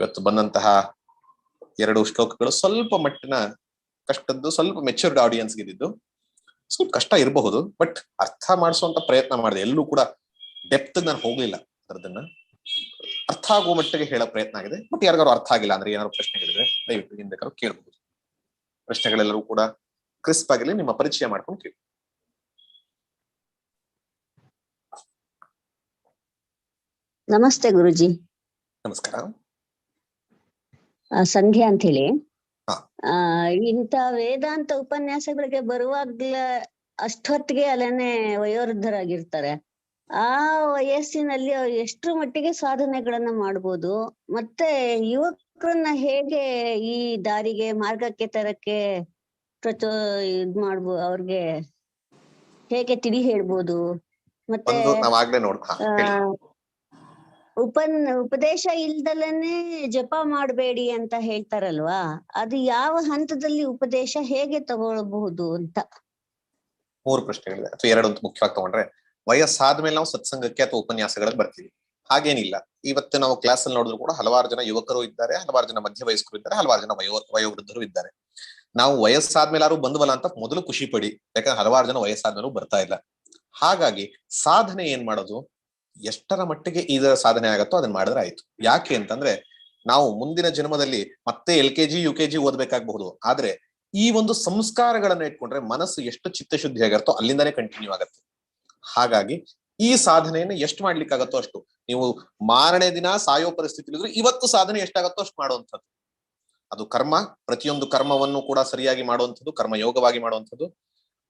ಇವತ್ತು ಬಂದಂತಹ ಎರಡು ಶ್ಲೋಕಗಳು ಸ್ವಲ್ಪ ಮಟ್ಟಿನ ಕಷ್ಟದ್ದು ಸ್ವಲ್ಪ ಮೆಚ್ಯೂರ್ಡ್ ಆಡಿಯನ್ಸ್ ಇದ್ದಿದ್ದು ಸ್ವಲ್ಪ ಕಷ್ಟ ಇರಬಹುದು ಬಟ್ ಅರ್ಥ ಮಾಡಿಸುವಂತ ಪ್ರಯತ್ನ ಮಾಡಿದೆ. ಎಲ್ಲೂ ಕೂಡ ಡೆಪ್ತ್ ನಾನು ಹೋಗ್ಲಿಲ್ಲ ಅದನ್ನ ಅರ್ಥ ಆಗುವ ಮಟ್ಟಿಗೆ ಹೇಳೋ ಪ್ರಯತ್ನ ಆಗಿದೆ. ಬಟ್ ಯಾರಿಗಾರು ಅರ್ಥ ಆಗಿಲ್ಲ ಅಂದ್ರೆ ಏನಾದ್ರು ಪ್ರಶ್ನೆಗಳಿದ್ರೆ ದಯವಿಟ್ಟು ಹಿಂದೆ ಬೇಕಾದ್ರೂ ಕೇಳಬಹುದು. ಪ್ರಶ್ನೆಗಳೆಲ್ಲರೂ ಕೂಡ ಕ್ರಿಸ್ಪ್ ಆಗಿರಲಿ ನಿಮ್ಮ ಪರಿಚಯ ಮಾಡ್ಕೊಂಡು ಕೇಳಿ. ನಮಸ್ತೆ ಗುರುಜಿ. ನಮಸ್ಕಾರ. ಸಂಧ್ಯಾ ಅಂತ ಹೇಳಿ ಇಂತ ವೇದಾಂತ ಉಪನ್ಯಾಸಗಳಿಗೆ ಬರುವಾಗ್ಲೇ ಅಷ್ಟೊತ್ತಿಗೆ ಅಲ್ಲೇನೆ ವಯೋವೃದ್ಧರಾಗಿರ್ತಾರೆ. ಆ ವಯಸ್ಸಿನಲ್ಲಿ ಅವ್ರು ಎಷ್ಟ್ರ ಮಟ್ಟಿಗೆ ಸಾಧನೆಗಳನ್ನ ಮಾಡ್ಬೋದು ಮತ್ತೆ ಯುವಕರನ್ನ ಹೇಗೆ ಈ ದಾರಿಗೆ ಮಾರ್ಗಕ್ಕೆ ತರಕ್ಕೆ ಪ್ರಚೋ ಇದ್ ಮಾಡ್ಬೋ ಅವ್ರಿಗೆ ಹೇಗೆ ತಿಳಿ ಹೇಳ್ಬೋದು ಮತ್ತೆ ಒಂದು ನಾವಾಗ್ಲೇ ನೋಡ್ ಹಾ, ಆ, ಹೇಳಿ. ಉಪನ್, ಉಪದೇಶ ಇಲ್ದಲನೆ ಜಪ ಮಾಡಬೇಡಿ ಅಂತ ಹೇಳ್ತಾರಲ್ವಾ? ಅದು ಯಾವ ಹಂತದಲ್ಲಿ ಉಪದೇಶ ಹೇಗೆ ತಗೊಳ್ಬಹುದು ಅಂತ? ಮೂರು ಪ್ರಶ್ನೆಗಳಿದೆ. ಅಥವಾ ಎರಡು ಅಂತ ಮುಖ್ಯವಾಗಿ ತಗೊಂಡ್ರೆ, ವಯಸ್ಸಾದ ಮೇಲೆ ನಾವು ಸತ್ಸಂಗಕ್ಕೆ ಅಥವಾ ಉಪನ್ಯಾಸಗಳಿಗೆ ಬರ್ತೀವಿ. ಹಾಗೇನಿಲ್ಲ. ಇವತ್ತು ನಾವು ಕ್ಲಾಸ್ ಅಲ್ಲಿ ನೋಡಿದ್ರು ಕೂಡ ಹಲವಾರು ಜನ ಯುವಕರು ಇದ್ದಾರೆ, ಹಲವಾರು ಜನ ಮಧ್ಯ ವಯಸ್ಕರು ಇದ್ದಾರೆ, ಹಲವಾರು ಜನ ವಯೋ, ವಯೋವೃದ್ಧರು ಇದ್ದಾರೆ. ನಾವು ವಯಸ್ಸಾದ್ಮೇಲೆ ಯಾರು ಬಂದ್ವಲ್ಲ ಅಂತ ಮೊದಲು ಖುಷಿ ಪಡಿ. ಯಾಕಂದ್ರೆ ಹಲವಾರು ಜನ ವಯಸ್ಸಾದ್ಮೇಲೂ ಬರ್ತಾ ಇಲ್ಲ. ಹಾಗಾಗಿ ಸಾಧನೆ ಏನ್ ಮಾಡೋದು? ಎಷ್ಟರ ಮಟ್ಟಿಗೆ ಇದರ ಸಾಧನೆ ಆಗತ್ತೋ ಅದನ್ನ ಮಾಡಿದ್ರೆ ಆಯ್ತು. ಯಾಕೆ ಅಂತಂದ್ರೆ ನಾವು ಮುಂದಿನ ಜನ್ಮದಲ್ಲಿ ಮತ್ತೆ L K G, U K G ಓದ್ಬೇಕಾಗಬಹುದು. ಆದ್ರೆ ಈ ಒಂದು ಸಂಸ್ಕಾರಗಳನ್ನ ಇಟ್ಕೊಂಡ್ರೆ ಮನಸ್ಸು ಎಷ್ಟು ಚಿತ್ತಶುದ್ಧಿ ಆಗಿರುತ್ತೋ ಅಲ್ಲಿಂದಾನೇ ಕಂಟಿನ್ಯೂ ಆಗತ್ತೆ. ಹಾಗಾಗಿ ಈ ಸಾಧನೆಯನ್ನ ಎಷ್ಟು ಮಾಡ್ಲಿಕ್ಕಾಗತ್ತೋ ಅಷ್ಟು. ನೀವು ಮಾರನೇ ದಿನ ಸಾಯೋ ಪರಿಸ್ಥಿತಿ ಇದ್ರೆ ಇವತ್ತು ಸಾಧನೆ ಎಷ್ಟಾಗತ್ತೋ ಅಷ್ಟು ಮಾಡುವಂಥದ್ದು. ಅದು ಕರ್ಮ, ಪ್ರತಿಯೊಂದು ಕರ್ಮವನ್ನು ಕೂಡ ಸರಿಯಾಗಿ ಮಾಡುವಂಥದ್ದು ಕರ್ಮ ಯೋಗವಾಗಿ ಮಾಡುವಂಥದ್ದು.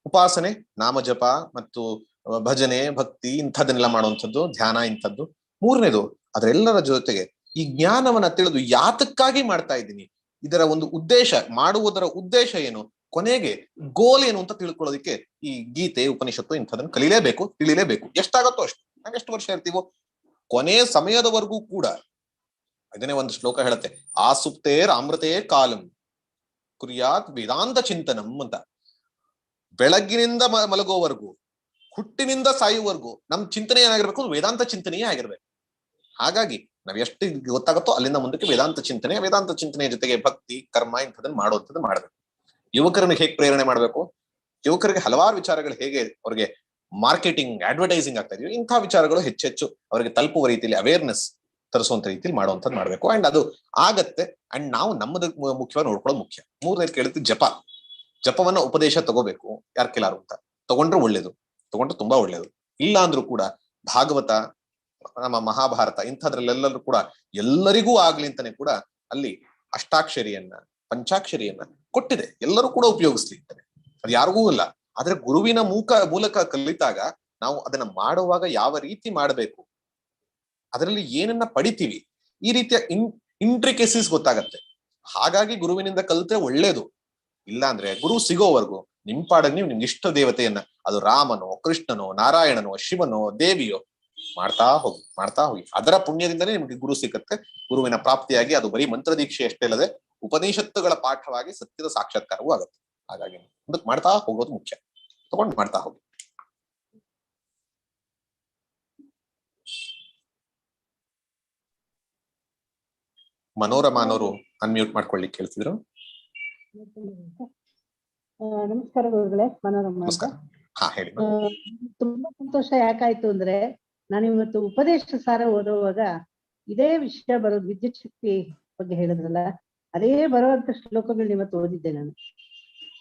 ಉಪಾಸನೆ, ನಾಮಜಪ ಮತ್ತು ಭಜನೆ, ಭಕ್ತಿ ಇಂಥದನ್ನೆಲ್ಲ ಮಾಡುವಂಥದ್ದು, ಧ್ಯಾನ ಇಂಥದ್ದು. ಮೂರನೇದು, ಅದರೆಲ್ಲರ ಜೊತೆಗೆ ಈ ಜ್ಞಾನವನ್ನ ತಿಳಿದು ಯಾತಕ್ಕಾಗಿ ಮಾಡ್ತಾ ಇದ್ದೀನಿ? ಇದರ ಒಂದು ಉದ್ದೇಶ, ಮಾಡುವುದರ ಉದ್ದೇಶ ಏನು? ಕೊನೆಗೆ ಗೋಲ್ ಏನು ಅಂತ ತಿಳ್ಕೊಳ್ಳೋದಕ್ಕೆ ಈ ಗೀತೆ, ಉಪನಿಷತ್ತು ಇಂಥದನ್ನ ಕಲೀಲೇಬೇಕು, ತಿಳಿಲೇಬೇಕು. ಎಷ್ಟಾಗತ್ತೋ ಅಷ್ಟು. ನಾವ್ ಎಷ್ಟು ವರ್ಷ ಇರ್ತೀವೋ ಕೊನೆ ಸಮಯದವರೆಗೂ ಕೂಡ ಅದನ್ನೇ ಒಂದು ಶ್ಲೋಕ ಹೇಳುತ್ತೆ. ಆಸುಪ್ತೇರ್ ಅಮೃತೇ ಕಾಲಂ, ಕುರಿಯಾತ್ ವೇದಾಂತ ಚಿಂತನಂ ಅಂತ. ಬೆಳಗ್ಗಿನಿಂದ ಮಲಗೋವರೆಗೂ ಹುಟ್ಟಿನಿಂದ ಸಾಯುವವರೆಗೂ ನಮ್ ಚಿಂತನೆ ಏನಾಗಿರ್ಬೇಕು? ವೇದಾಂತ ಚಿಂತನೆಯೇ ಆಗಿರ್ಬೇಕು. ಹಾಗಾಗಿ ನಾವ್ ಎಷ್ಟು ಗೊತ್ತಾಗುತ್ತೋ ಅಲ್ಲಿಂದ ಮುಂದಕ್ಕೆ ವೇದಾಂತ ಚಿಂತನೆ, ವೇದಾಂತ ಚಿಂತನೆಯ ಜೊತೆಗೆ ಭಕ್ತಿ, ಕರ್ಮ ಇಂಥದನ್ನ ಮಾಡುವಂಥದ್ದು ಮಾಡ್ಬೇಕು. ಯುವಕರನ್ನ ಹೇಗೆ ಪ್ರೇರಣೆ ಮಾಡ್ಬೇಕು? ಯುವಕರಿಗೆ ಹಲವಾರು ವಿಚಾರಗಳು ಹೇಗೆ ಅವ್ರಿಗೆ ಮಾರ್ಕೆಟಿಂಗ್, ಅಡ್ವರ್ಟೈಸಿಂಗ್ ಆಗ್ತಾ ಇದೆಯೋ ಇಂಥ ವಿಚಾರಗಳು ಹೆಚ್ಚೆಚ್ಚು ಅವರಿಗೆ ತಲುಪುವ ರೀತಿಯಲ್ಲಿ ಅವೇರ್ನೆಸ್ ತರಿಸುವಂತ ರೀತಿಯಲ್ಲಿ ಮಾಡುವಂಥದ್ದು ಮಾಡ್ಬೇಕು. ಅಂಡ್ ಅದು ಆಗತ್ತೆ. ಅಂಡ್ ನಾವು ನಮ್ಮದ ಮುಖ್ಯವಾಗಿ ನೋಡ್ಕೊಳ್ಳೋದು ಮುಖ್ಯ. ಮೂರನೇದು ಕೇಳಿದ್ದು ಜಪ. ಜಪವನ್ನ ಉಪದೇಶ ತಗೋಬೇಕು ಯಾರ್ ಕೆಲಾರು ಅಂತ. ತಗೊಂಡ್ರೆ ಒಳ್ಳೇದು. ತಗೊಂಡ್ರೆ ತುಂಬಾ ಒಳ್ಳೇದು. ಇಲ್ಲ ಅಂದ್ರೂ ಕೂಡ ಭಾಗವತ, ನಮ್ಮ ಮಹಾಭಾರತ ಇಂಥದ್ರಲ್ಲೆಲ್ಲರೂ ಕೂಡ ಎಲ್ಲರಿಗೂ ಆಗ್ಲಿ ಅಂತಾನೆ ಕೂಡ ಅಲ್ಲಿ ಅಷ್ಟಾಕ್ಷರಿಯನ್ನ, ಪಂಚಾಕ್ಷರಿಯನ್ನ ಕೊಟ್ಟಿದೆ. ಎಲ್ಲರೂ ಕೂಡ ಉಪಯೋಗಿಸ್ಲಿ ಅಂತಾನೆ. ಅದು ಯಾರಿಗೂ ಇಲ್ಲ. ಆದ್ರೆ ಗುರುವಿನ ಮೂಕ, ಮೂಲಕ ಕಲಿತಾಗ ನಾವು ಅದನ್ನ ಮಾಡುವಾಗ ಯಾವ ರೀತಿ ಮಾಡಬೇಕು? ಅದರಲ್ಲಿ ಏನನ್ನ ಪಡಿತೀವಿ? ಈ ರೀತಿಯ ಇನ್ ಇಂಟ್ರಿಕೆಸಿಸ್ ಗೊತ್ತಾಗತ್ತೆ. ಹಾಗಾಗಿ ಗುರುವಿನಿಂದ ಕಲಿತ್ರೆ ಒಳ್ಳೇದು. ಇಲ್ಲ ಅಂದ್ರೆ ಗುರು ಸಿಗೋವರೆಗೂ ನಿಮ್ ನೀವು ನಿಮ್ಗೆ ಇಷ್ಟ ದೇವತೆಯನ್ನ, ಅದು ರಾಮನೋ, ಕೃಷ್ಣನೋ, ನಾರಾಯಣನೋ, ಶಿವನೋ, ದೇವಿಯೋ ಮಾಡ್ತಾ ಹೋಗಿ ಮಾಡ್ತಾ ಹೋಗಿ. ಅದರ ಪುಣ್ಯದಿಂದಲೇ ನಿಮ್ಗೆ ಗುರು ಸಿಕ್ಕತ್ತೆ. ಗುರುವಿನ ಪ್ರಾಪ್ತಿಯಾಗಿ ಅದು ಬರೀ ಮಂತ್ರ ದೀಕ್ಷೆ ಅಷ್ಟೇ ಅಲ್ಲದೆ ಉಪನಿಷತ್ತುಗಳ ಪಾಠವಾಗಿ ಸತ್ಯದ ಸಾಕ್ಷಾತ್ಕಾರವೂ ಆಗುತ್ತೆ. ಹಾಗಾಗಿ ಮುಂದಕ್ಕೆ ಮಾಡ್ತಾ ಹೋಗೋದು ಮುಖ್ಯ. ತಗೊಂಡು ಮಾಡ್ತಾ ಹೋಗಿ. ಮನೋರಮಾನವರು ಅನ್ಮ್ಯೂಟ್ ಮಾಡ್ಕೊಳ್ಳಿ ಕೇಳ್ತಿದ್ರು ನಮಸ್ಕಾರ ಗುರುಗಳೇ ಮನೋರಮ ತುಂಬಾ ಸಂತೋಷ ಯಾಕಾಯ್ತು ಅಂದ್ರೆ ನಾನು ಇವತ್ತು ಉಪದೇಶ ಸಾರ ಓದುವಾಗ ಇದೇ ವಿಷಯ ಬರೋದು ವಿದ್ಯುತ್ ಶಕ್ತಿ ಬಗ್ಗೆ ಹೇಳಿದ್ರಲ್ಲ ಅದೇ ಬರುವಂತ ಶ್ಲೋಕಗಳನ್ನ ಇವತ್ತು ಓದಿದ್ದೆ ನಾನು.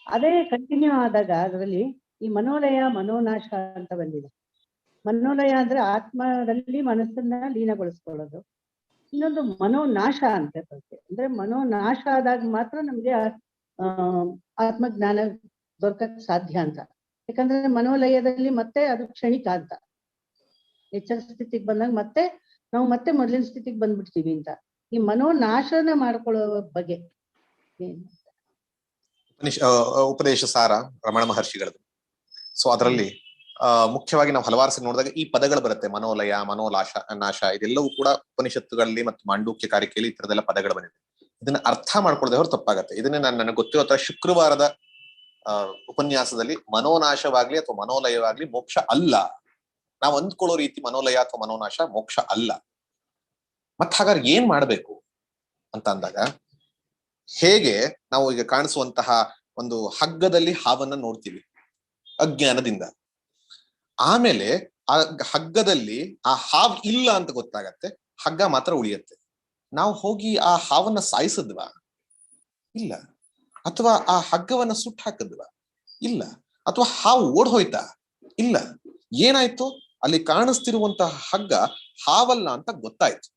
ಅದೇ ಕಂಟಿನ್ಯೂ ಆದಾಗ ಅದರಲ್ಲಿ ಈ ಮನೋಲಯ ಮನೋನಾಶ ಅಂತ ಬಂದಿದೆ. ಮನೋಲಯ ಅಂದ್ರೆ ಆತ್ಮದಲ್ಲಿ ಮನಸ್ಸನ್ನ ಲೀನಗೊಳಿಸ್ಕೊಳ್ಳೋದು. ಇನ್ನೊಂದು ಮನೋನಾಶ ಅಂತ ಬರುತ್ತೆ. ಅಂದ್ರೆ ಮನೋನಾಶ ಆದಾಗ ಮಾತ್ರ ನಮ್ಗೆ ಆತ್ಮಜ್ಞಾನ ದೊರಕಕ್ ಸಾಧ್ಯ ಅಂತ. ಯಾಕಂದ್ರೆ ಮನೋಲಯದಲ್ಲಿ ಮತ್ತೆ ಅದು ಕ್ಷಣಿಕ ಅಂತ. ಎಚ್ಚರ ಸ್ಥಿತಿಗೆ ಬಂದಾಗ ಮತ್ತೆ ನಾವು ಮತ್ತೆ ಮೊದಲಿನ ಸ್ಥಿತಿಗೆ ಬಂದ್ಬಿಡ್ತೀವಿ ಅಂತ. ಈ ಮನೋನಾಶನ ಮಾಡ್ಕೊಳ್ಳೋ ಬಗ್ಗೆ ಉಪದೇಶ ಸಾರ ರಮಣ ಮಹರ್ಷಿಗಳದ್ದು ಸೊ ಅದರಲ್ಲಿ ಮುಖ್ಯವಾಗಿ ನಾವು ಹಲವಾರು ನೋಡಿದಾಗ ಈ ಪದಗಳು ಬರುತ್ತೆ. ಮನೋಲಯ, ಮನೋಲಾಶ, ನಾಶ, ಇದೆಲ್ಲವೂ ಕೂಡ ಉಪನಿಷತ್ತುಗಳಲ್ಲಿ ಮತ್ತು ಮಾಂಡೂಕ್ಯ ಕಾರಿಕೆಯಲ್ಲಿ ಈ ತರದೆಲ್ಲ ಪದಗಳು ಬಂದಿದೆ. ಇದನ್ನ ಅರ್ಥ ಮಾಡ್ಕೊಳ್ಳದೆ ಹೊರ ತಪ್ಪಾಗತ್ತೆ. ಇದನ್ನೇ ನಾನು ನನಗೆ ಗೊತ್ತಿರೋ ತರ ಶುಕ್ರವಾರದ ಉಪನ್ಯಾಸದಲ್ಲಿ ಮನೋನಾಶವಾಗ್ಲಿ ಅಥವಾ ಮನೋಲಯವಾಗ್ಲಿ ಮೋಕ್ಷ ಅಲ್ಲ. ನಾವು ಅಂದ್ಕೊಳ್ಳೋ ರೀತಿ ಮನೋಲಯ ಅಥವಾ ಮನೋನಾಶ ಮೋಕ್ಷ ಅಲ್ಲ. ಮತ್ ಹಾಗಾದ್ರೆ ಏನ್ ಮಾಡ್ಬೇಕು? ಅಂತ ಅಂದಾಗ, ಹೇಗೆ ನಾವು ಈಗ ಕಾಣಿಸುವಂತಹ ಒಂದು ಹಗ್ಗದಲ್ಲಿ ಹಾವನ್ನ ನೋಡ್ತೀವಿ. ಅಜ್ಞಾನದಿಂದ. ಆಮೇಲೆ ಆ ಹಗ್ಗದಲ್ಲಿ ಆ ಹಾವ್ ಇಲ್ಲ ಅಂತ ಗೊತ್ತಾಗತ್ತೆ. ಹಗ್ಗ ಮಾತ್ರ ಉಳಿಯತ್ತೆ. ನಾವು ಹೋಗಿ ಆ ಹಾವನ್ನ ಸಾಯಿಸಿದ್ವಾ? ಇಲ್ಲ. ಅಥವಾ ಆ ಹಗ್ಗವನ್ನ ಸುಟ್ಟು ಹಾಕಿದ್ವಾ? ಇಲ್ಲ. ಅಥವಾ ಹಾವು ಓಡ್ ಹೋಯ್ತಾ? ಇಲ್ಲ. ಏನಾಯ್ತು? ಅಲ್ಲಿ ಕಾಣಿಸ್ತಿರುವಂತಹ ಹಗ್ಗ ಹಾವಲ್ಲ ಅಂತ ಗೊತ್ತಾಯ್ತು.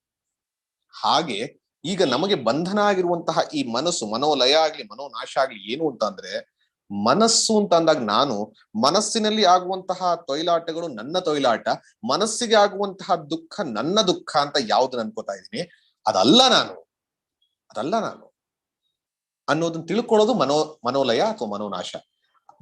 ಹಾಗೆ ಈಗ ನಮಗೆ ಬಂಧನ ಆಗಿರುವಂತಹ ಈ ಮನಸ್ಸು, ಮನೋಲಯ ಆಗ್ಲಿ, ಮನೋನಾಶ ಆಗ್ಲಿ ಏನು ಅಂತ ಅಂದ್ರೆ, ಮನಸ್ಸು ಅಂತ ಅಂದಾಗ ನಾನು ಮನಸ್ಸಿನಲ್ಲಿ ಆಗುವಂತಹ ತೊಯ್ಲಾಟಗಳು ನನ್ನ ತೊಯ್ಲಾಟ, ಮನಸ್ಸಿಗೆ ಆಗುವಂತಹ ದುಃಖ ನನ್ನ ದುಃಖ ಅಂತ ಯಾವ್ದು ಅನ್ಕೋತಾ ಇದ್ದೀನಿ? ಅದಲ್ಲ ನಾನು. ಅದಲ್ಲ ನಾನು. ಅನ್ನೋದನ್ನ ತಿಳ್ಕೊಳ್ಳೋದು ಮನೋ, ಮನೋಲಯ ಅಥವಾ ಮನೋನಾಶ.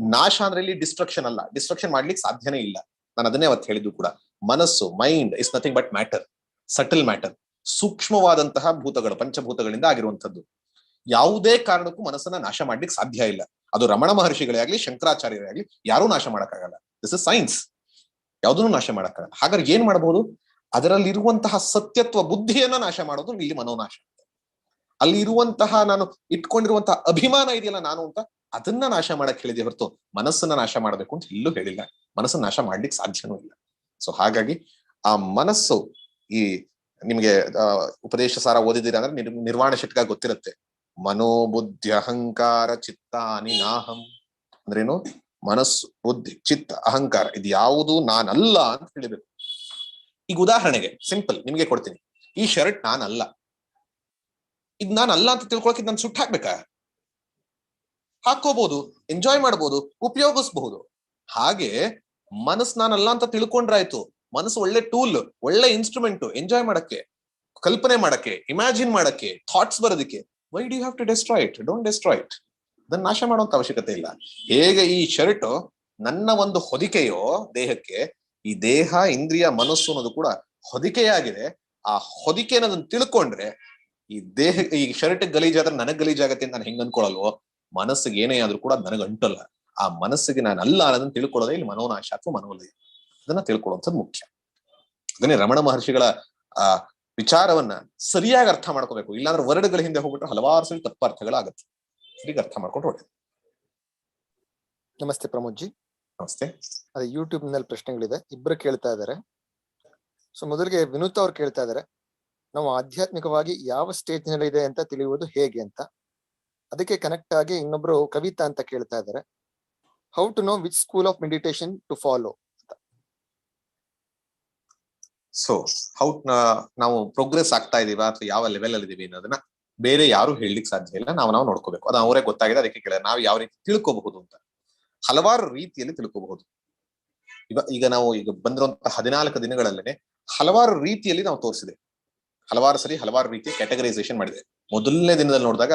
ನಾಶ ಅಂದ್ರೆ ಇಲ್ಲಿ ಡಿಸ್ಟ್ರಕ್ಷನ್ ಅಲ್ಲ. ಡಿಸ್ಟ್ರಕ್ಷನ್ ಮಾಡ್ಲಿಕ್ಕೆ ಸಾಧ್ಯನೇ ಇಲ್ಲ. ನಾನು ಅದನ್ನೇ ಅವತ್ತು ಹೇಳಿದ್ದು ಕೂಡ. ಮನಸ್ಸು mind is nothing but matter subtle matter ಸೂಕ್ಷ್ಮವಾದಂತಹ ಭೂತಗಳು, ಪಂಚಭೂತಗಳಿಂದ ಆಗಿರುವಂತದ್ದು ಯಾವುದೇ ಕಾರಣಕ್ಕೂ ಮನಸ್ಸನ್ನ ನಾಶ ಮಾಡ್ಲಿಕ್ಕೆ ಸಾಧ್ಯ ಇಲ್ಲ. ಅದು ರಮಣ ಮಹರ್ಷಿಗಳೇ ಆಗ್ಲಿ, ಶಂಕರಾಚಾರ್ಯರೇ ಆಗ್ಲಿ, ಯಾರೂ ನಾಶ ಮಾಡಕ್ಕಾಗಲ್ಲ. ದಿಸ್ ಇಸ್ ಸೈನ್ಸ್ ಯಾವುದನ್ನು ನಾಶ ಮಾಡಕ್ಕಾಗಲ್ಲ. ಹಾಗಾದ್ರೆ ಏನ್ ಮಾಡಬಹುದು ಅದರಲ್ಲಿರುವಂತಹ ಸತ್ಯತ್ವ, ಬುದ್ಧಿಯನ್ನ ನಾಶ ಮಾಡೋದು ಇಲ್ಲಿ ಮನೋನಾಶ ಅಲ್ಲಿ ಇರುವಂತಹ ನಾನು ಇಟ್ಕೊಂಡಿರುವಂತಹ ಅಭಿಮಾನ ಇದೆಯಲ್ಲ ನಾನು ಅಂತ, ಅದನ್ನ ನಾಶ ಮಾಡಕ್ ಹೇಳಿದೆ ಹೊರತು ಮನಸ್ಸನ್ನ ನಾಶ ಮಾಡಬೇಕು ಅಂತ ಎಲ್ಲೂ ಹೇಳಿಲ್ಲ. ಮನಸ್ಸನ್ನ ನಾಶ ಮಾಡ್ಲಿಕ್ಕೆ ಸಾಧ್ಯನೂ ಇಲ್ಲ. ಸೊ ಹಾಗಾಗಿ ಆ ಮನಸ್ಸು ಈ ನಿಮ್ಗೆ ಉಪದೇಶ ಸಾರ ಓದಿದ್ದೀರಾ ಅಂದ್ರೆ ನಿರ್, ನಿರ್ವಾಣ ಶತಕ ಗೊತ್ತಿರುತ್ತೆ. ಮನೋಬುದ್ಧಿ ಅಹಂಕಾರ ಚಿತ್ತಾನಿ ನಾಹಂ. ಅಂದ್ರೇನು? ಮನಸ್ಸು, ಬುದ್ಧಿ, ಚಿತ್ತ, ಅಹಂಕಾರ ಇದು ಯಾವುದು ನಾನಲ್ಲ ಅಂತ ಹೇಳಿಬೇಕು. ಈಗ ಉದಾಹರಣೆಗೆ ಸಿಂಪಲ್ ನಿಮಗೆ ಕೊಡ್ತೀನಿ. ಈ ಶರ್ಟ್ ನಾನಲ್ಲ. ಇದ್ ನಾನಲ್ಲ ಅಂತ ತಿಳ್ಕೊಳಕ್ಕೆ ನಾನು ಸುಟ್ಟು ಹಾಕ್ಬೇಕಾ? ಹಾಕೋಬಹುದು ಎಂಜಾಯ್ ಮಾಡ್ಬೋದು, ಉಪಯೋಗಿಸಬಹುದು. ಹಾಗೆ ಮನಸ್ಸು ನಾನಲ್ಲ ಅಂತ ತಿಳ್ಕೊಂಡ್ರಾಯ್ತು. ಮನಸ್ಸು ಒಳ್ಳೆ ಟೂಲ್ ಒಳ್ಳೆ ಇನ್ಸ್ಟ್ರೂಮೆಂಟ್ ಎಂಜಾಯ್ ಮಾಡಕ್ಕೆ, ಕಲ್ಪನೆ ಮಾಡಕ್ಕೆ ಇಮ್ಯಾಜಿನ್ ಮಾಡಕ್ಕೆ ಥಾಟ್ಸ್ ಬರೋದಕ್ಕೆ. Why do have to destroy it don't destroy it ಅದನ್ನ ನಾಶ ಮಾಡುವಂತ ಅವಶ್ಯಕತೆ ಇಲ್ಲ. ಹೇಗೆ ಈ ಶರ್ಟ್ ನನ್ನ ಒಂದು ಹೊದಿಕೆಯೋ, ದೇಹಕ್ಕೆ ಈ ದೇಹ, ಇಂದ್ರಿಯ, ಮನಸ್ಸು ಅನ್ನೋದು ಕೂಡ ಹೊದಿಕೆಯಾಗಿದೆ. ಆ ಹೊದಿಕೆ ಅನ್ನೋದನ್ನ ತಿಳ್ಕೊಂಡ್ರೆ ಈ ದೇಹ, ಈ ಶರ್ಟ್ ಗಲೀಜಾದ್ರೆ ನನಗ್ ಗಲೀಜಾಗತ್ತೆ ಅಂತ ನಾನು ಹೆಂಗ್ ಅನ್ಕೊಳಲ್ವೋ? ಮನಸ್ಸಿಗೆ ಏನೇ ಆದ್ರೂ ಕೂಡ ನನಗ್ ಅಂಟಲ್ಲ. ಆ ಮನಸ್ಸಿಗೆ ನಾನು ಅಲ್ಲ ಅನ್ನೋದನ್ನ ತಿಳ್ಕೊಳ್ಳೋದೇ ಇಲ್ಲಿ ಮನೋನಾಶ ಅಥವಾ ಮನೋಲಯ. ಅದನ್ನ ತಿಳ್ಕೊಳ್ಳುವಂಥದ್ದು ಮುಖ್ಯ. ಅದನ್ನೇ ರಮಣ ಮಹರ್ಷಿಗಳ, ಆ, ವಿಚಾರವನ್ನ ಸರಿಯಾಗಿ ಅರ್ಥ ಮಾಡ್ಕೋಬೇಕು. ಇಲ್ಲಾಂದ್ರೆ ವರ್ಡ್ಗಳ ಹಿಂದೆ ಹೋಗ್ಬಿಟ್ರೆ ಹಲವಾರು ಸರಿ ತಪ್ಪು ಅರ್ಥಗಳಾಗತ್ತೆ ಸರಿಗೆ ಅರ್ಥ ಮಾಡ್ಕೊಂಡು ನಮಸ್ತೆ ಪ್ರಮೋದ್ ಜಿ ನಮಸ್ತೆ. ಅದೇ ಯೂಟ್ಯೂಬ್ನಲ್ಲಿ ಪ್ರಶ್ನೆಗಳಿದೆ. ಇಬ್ರು ಕೇಳ್ತಾ ಇದ್ದಾರೆ ಸೊ ಮೊದಲಿಗೆ ವಿನೂತ್ ಅವ್ರು ಕೇಳ್ತಾ ಇದ್ದಾರೆ ನಾವು ಆಧ್ಯಾತ್ಮಿಕವಾಗಿ ಯಾವ ಸ್ಟೇಜ್ನಲ್ಲಿ ಇದೆ ಅಂತ ತಿಳಿಯುವುದು ಹೇಗೆ ಅಂತ. ಅದಕ್ಕೆ ಕನೆಕ್ಟ್ ಆಗಿ ಇನ್ನೊಬ್ರು ಕವಿತಾ ಅಂತ ಕೇಳ್ತಾ ಇದ್ದಾರೆ how to know which school of meditation to follow so how ನಾವು ಪ್ರೋಗ್ರೆಸ್ ಆಗ್ತಾ ಇದೀವ ಅಥವಾ ಯಾವ ಲೆವೆಲ್ ಅಲ್ಲಿ ಇದೀವಿ ಅನ್ನೋದನ್ನ ಬೇರೆ ಯಾರು ಹೇಳಲಿಕ್ಕೆ ಸಾಧ್ಯ ಇಲ್ಲ. ನಾವು ನಾವು ನೋಡ್ಕೋಬೇಕು. ಅದು ಅವರೇ ಗೊತ್ತಾಗಿದೆ ಅದಕ್ಕೆ ಕೇಳಿದ್ರೆ ನಾವು ಯಾವ ರೀತಿ ತಿಳ್ಕೋಬಹುದು ಅಂತ. ಹಲವಾರು ರೀತಿಯಲ್ಲಿ ತಿಳ್ಕೋಬಹುದು. ಈಗ ನಾವು ಈಗ ಬಂದಿರುವಂತಹ ಹದಿನಾಲ್ಕು ದಿನಗಳಲ್ಲೇ ಹಲವಾರು ರೀತಿಯಲ್ಲಿ ನಾವು ತೋರಿಸಿದೆ. ಹಲವಾರು ಸರಿ ಹಲವಾರು ರೀತಿಯ ಕ್ಯಾಟಗರೈಸೇಷನ್ ಮಾಡಿದೆ. ಮೊದಲನೇ ದಿನದಲ್ಲಿ ನೋಡಿದಾಗ